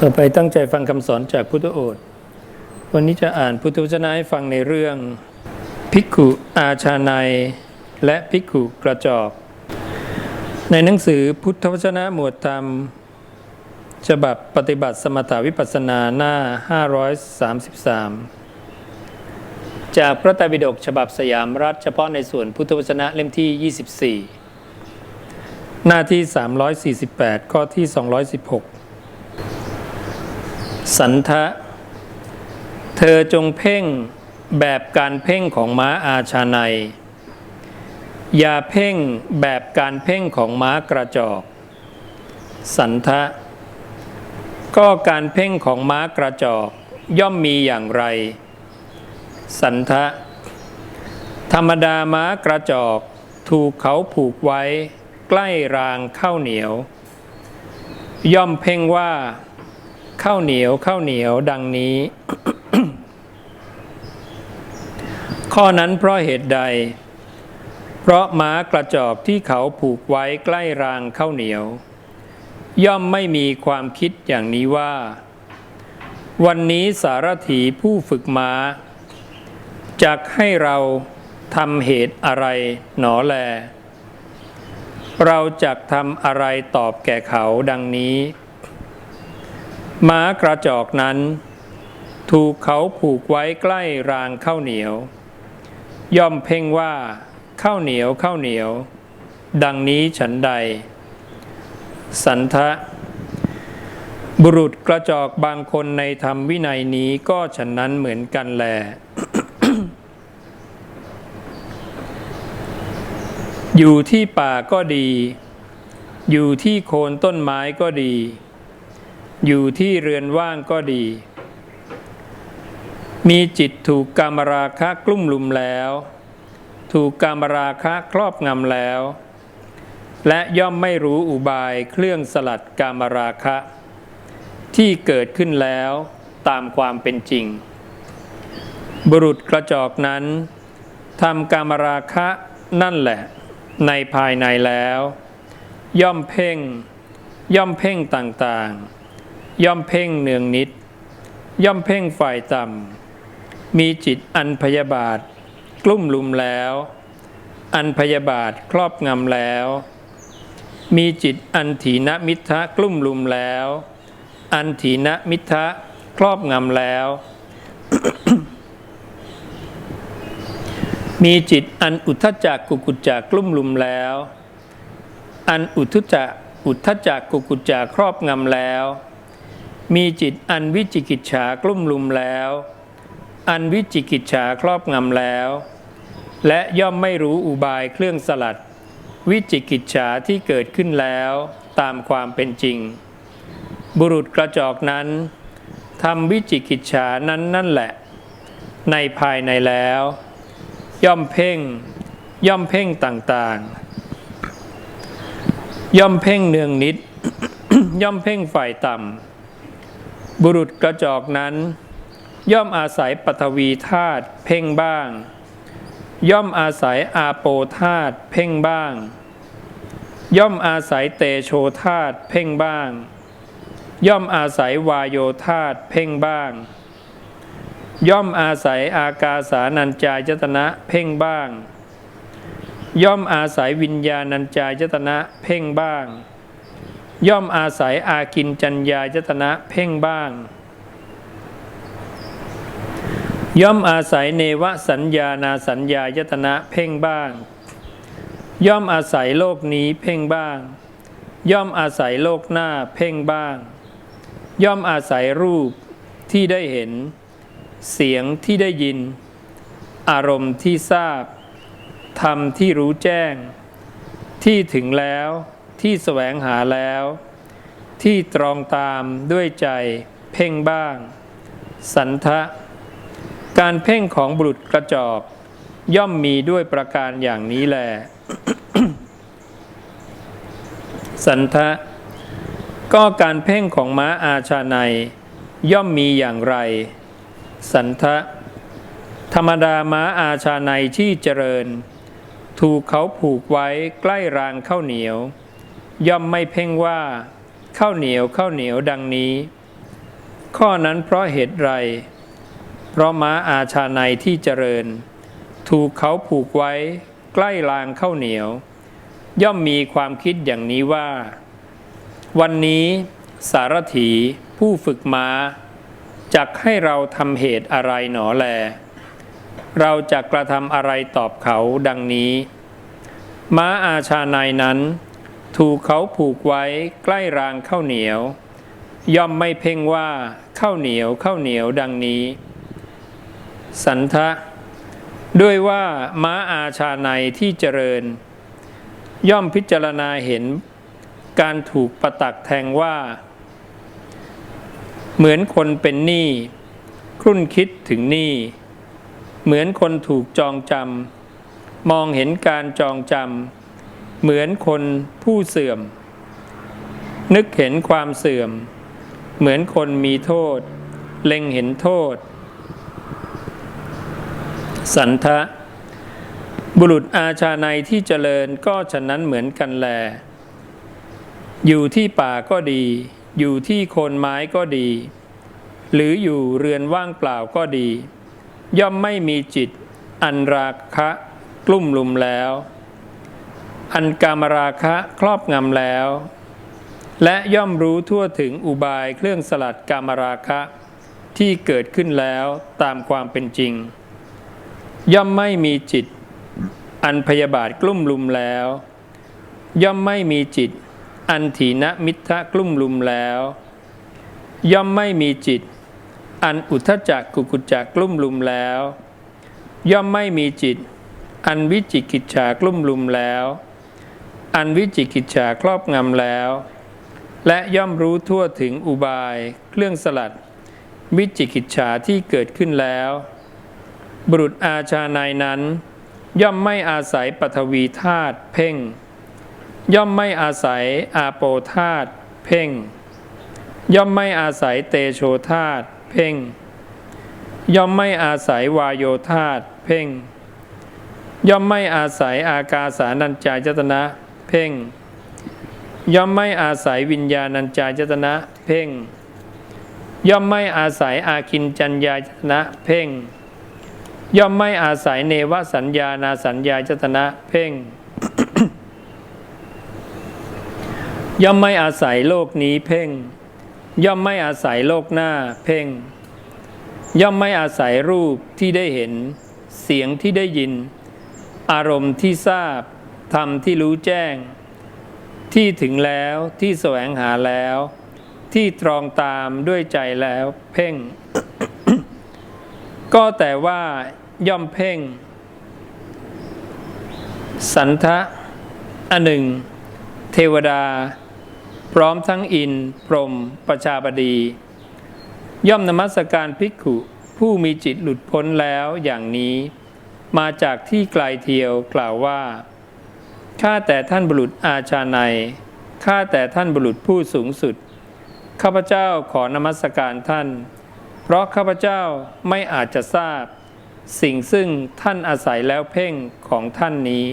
ต่อไปตั้งใจฟังคำสอนจากพุทธโอษฐ์วันนี้จะอ่านพุทธวจนะให้ฟังในเรื่อง ภิกขุอาชาในยและภิกขุกระจอก ในหนังสือพุทธวจนะหมวดธรรม ฉบับปฏิบัติสมถาวิปัสสนาหน้า 533 จากพระไตรปิฎกฉบับสยามรัฐเฉพาะในส่วนพุทธวจนะเล่มที่ 24 หน้าที่ 348 ข้อที่ 216 สันทะ เธอจงเพ่งแบบการเพ่งของม้าอาชาในยอย่าเพ่งแบบการเพ่งของม้ากระจอก สันทะ ก็การเพ่งของม้ากระจอกย่อมมีอย่างไร สันทะ ธรรมดาม้ากระจอกถูกเขาผูกไว้ ใกล้รางข้าวเหนียว ย่อมเพ่งว่า ข้าวเหนียวข้าวเหนียวดังนี้ ข้อนั้นเพราะเหตุใด เพราะม้ากระจอกที่เขาผูกไว้ใกล้รางข้าวเหนียว ย่อมไม่มีความคิดอย่างนี้ว่า วันนี้สารถีผู้ฝึกม้าจักให้เราทำเหตุอะไรหนอแล เราจักทำอะไรตอบแก่เขาดังนี้ ม้ากระจอกนั้น ถูกเขาผูกไว้ใกล้รางข้าวเหนียว ย่อมเพ่งว่าข้าวเหนียวข้าวเหนียว ดังนี้ฉันใด สันทะ บุรุษกระจอกบางคนในธรรมวินัยนี้ก็ฉันนั้นเหมือนกันแลอยู่ที่ป่าก็ดี อยู่ที่โคนต้นไม้ก็ดี อยู่ที่เรือนว่างก็ดี มีจิตถูกกามราคะกลุ่มลุมแล้ว ถูกกามราคะครอบงำแล้ว และย่อมไม่รู้อุบายเครื่องสลัดกามราคะ ที่เกิดขึ้นแล้วตามความเป็นจริง บุรุษกระจอกนั้นทำกามราคะนั่นแหละ ในภายในแล้ว ย่อมเพ่ง ย่อมเพ่งต่างๆ ย่อมเพ่งเนืองนิด ย่อมเพ่งฝ่ายต่ำมีจิตอันพยาบาท กลุ่มลุมแล้ว อันพยาบาทครอบงำแล้ว มีจิตอันถีนมิทะกลุ่มลุมแล้ว อันถีนมิทะครอบงำแล้ว มีจิตอันอุทธจักกุกุจจากกลุ่มลุมแล้ว อันอุทุจักอุทธจักกุกุจจาครอบงำแล้ว มีจิตอันวิจิกิจฉากลุ่มลุมแล้ว อันวิจิกิจฉาครอบงำแล้ว และย่อมไม่รู้อุบายเครื่องสลัด วิจิกิจฉาที่เกิดขึ้นแล้วตามความเป็นจริง บุรุษกระจอกนั้นทำวิจิกิจฉานั้นนั่นแหละ ในภายในแล้ว ย่อมเพ่ง ย่อมเพ่งต่างๆ ย่อมเพ่งเนืองนิด ย่อมเพ่งฝ่ายต่ำ บุรุษกระจอกนั้น ย่อมอาศัยปฐวีธาตุเพ่งบ้าง ย่อมอาศัยอาโปธาตุเพ่งบ้าง ย่อมอาศัยเตโชธาตุเพ่งบ้าง ย่อมอาศัยวายโยธาตุเพ่งบ้าง ย่อมอาศัยอากาสานัญจายตนะเพ่งบ้าง ย่อมอาศัยวิญญาณัญจายตนะเพ่งบ้าง ย่อมอาศัยอากินจัญญายตนะเพ่งบ้าง ย่อมอาศัยเนวสัญญานาสัญญายตนะเพ่งบ้าง ย่อมอาศัยโลกนี้เพ่งบ้าง ย่อมอาศัยโลกหน้าเพ่งบ้าง ย่อมอาศัยรูปที่ได้เห็น เสียงที่ได้ยิน อารมณ์ที่ทราบธรรมที่รู้แจ้ง ที่ถึงแล้ว ที่แสวงหาแล้ว ที่ตรองตามด้วยใจเพ่งบ้าง สันทะ การเพ่งของบุรุษกระจอกย่อมมีด้วยประการอย่างนี้แล สันทะ ก็การเพ่งของม้าอาชาในย่อมมีอย่างไร สันทะ ธรรมดาม้าอาชาในที่เจริญ ถูกเขาผูกไว้ใกล้รางข้าวเหนียว ย่อมไม่เพ่งว่าข้าวเหนียวข้าวเหนียวดังนี้ ข้อนั้นเพราะเหตุไร เพราะม้าอาชาในที่เจริญ ถูกเขาผูกไว้ใกล้รางข้าวเหนียว ย่อมมีความคิดอย่างนี้ว่า วันนี้สารถีผู้ฝึกม้าจักให้เราทำเหตุอะไรหนอแล เราจะกระทำอะไรตอบเขาดังนี้ ม้าอาชาในนั้น ถูกเขาผูกไว้ใกล้รางข้าวเหนียว ย่อมไม่เพ่งว่าข้าวเหนียวข้าวเหนียวดังนี้ สันทะ ด้วยว่าม้าอาชาในที่เจริญ ย่อมพิจารณาเห็น การถูกประตักแทงว่า เหมือนคนเป็นหนี้ครุ่นคิดถึงหนี้เหมือนคนถูกจองจำมองเห็นการจองจำ เหมือนคนผู้เสื่อม นึกเห็นความเสื่อม เหมือนคนมีโทษ เล็งเห็นโทษ สันทะ บุรุษอาชาในที่เจริญก็ฉะนั้นเหมือนกันแล อยู่ที่ป่าก็ดี อยู่ที่โคนไม้ก็ดี หรืออยู่เรือนว่างเปล่าก็ดี ย่อมไม่มีจิตอันราคะกลุ่มลุมแล้ว อันกามราคะครอบงำแล้ว และย่อมรู้ทั่วถึงอุบายเครื่องสลัดกามราคะที่เกิดขึ้นแล้วตามความเป็นจริง ย่อมไม่มีจิต อันพยาบาทกลุ่มลุมแล้ว ย่อมไม่มีจิต อันถีนมิทะกลุ่มลุมแล้ว ย่อมไม่มีจิต อันอุทธจักกุกุจจักกลุ่มลุมแล้ว ย่อมไม่มีจิต อันวิจิกิจฉากลุ่มลุมแล้ว อันวิจิกิจฉาครอบงำแล้ว และย่อมรู้ทั่วถึงอุบาย เครื่องสลัด วิจิกิจฉาที่เกิดขึ้นแล้ว บุรุษอาชาในนั้น ย่อมไม่อาศัยปฐวีธาตุเพ่ง ย่อมไม่อาศัยอาโปธาตุเพ่ง ย่อมไม่อาศัยเตโชธาตุเพ่ง ย่อมไม่อาศัยวายโยธาตุเพ่ง ย่อมไม่อาศัยอากาสานัญจายตนะ เพ่ง ย่อมไม่อาศัยวิญญาณัญจายตนะ เพ่ง ย่อมไม่อาศัยอาคินจัญญายตนะ เพ่ง ย่อมไม่อาศัยเนวสัญญานาสัญญาจตนะ เพ่ง ย่อมไม่อาศัยโลกนี้เพ่ง ย่อมไม่อาศัยโลกหน้า เพ่ง ย่อมไม่อาศัยรูปที่ได้เห็น เสียงที่ได้ยิน อารมณ์ที่ทราบ ธรรมที่รู้แจ้ง ที่ถึงแล้วที่แสวงหาแล้ว ที่ตรองตามด้วยใจแล้วเพ่ง ก็แต่ว่าย่อมเพ่ง สันทะอันหนึ่ง เทวดา พร้อมทั้งอินพรหมประชาบดี ย่อมนมัสการภิกขุผู้มีจิตหลุดพ้นแล้วอย่างนี้ มาจากที่ไกลเทียวกล่าวว่า ข้าแต่ท่านบุรุษอาชาในข้าแต่ท่านบุรุษผู้สูงสุด ข้าพเจ้าขอนมัสการท่าน เพราะข้าพเจ้าไม่อาจจะทราบ สิ่งซึ่งท่านอาศัยแล้วเพ่งของท่านนี้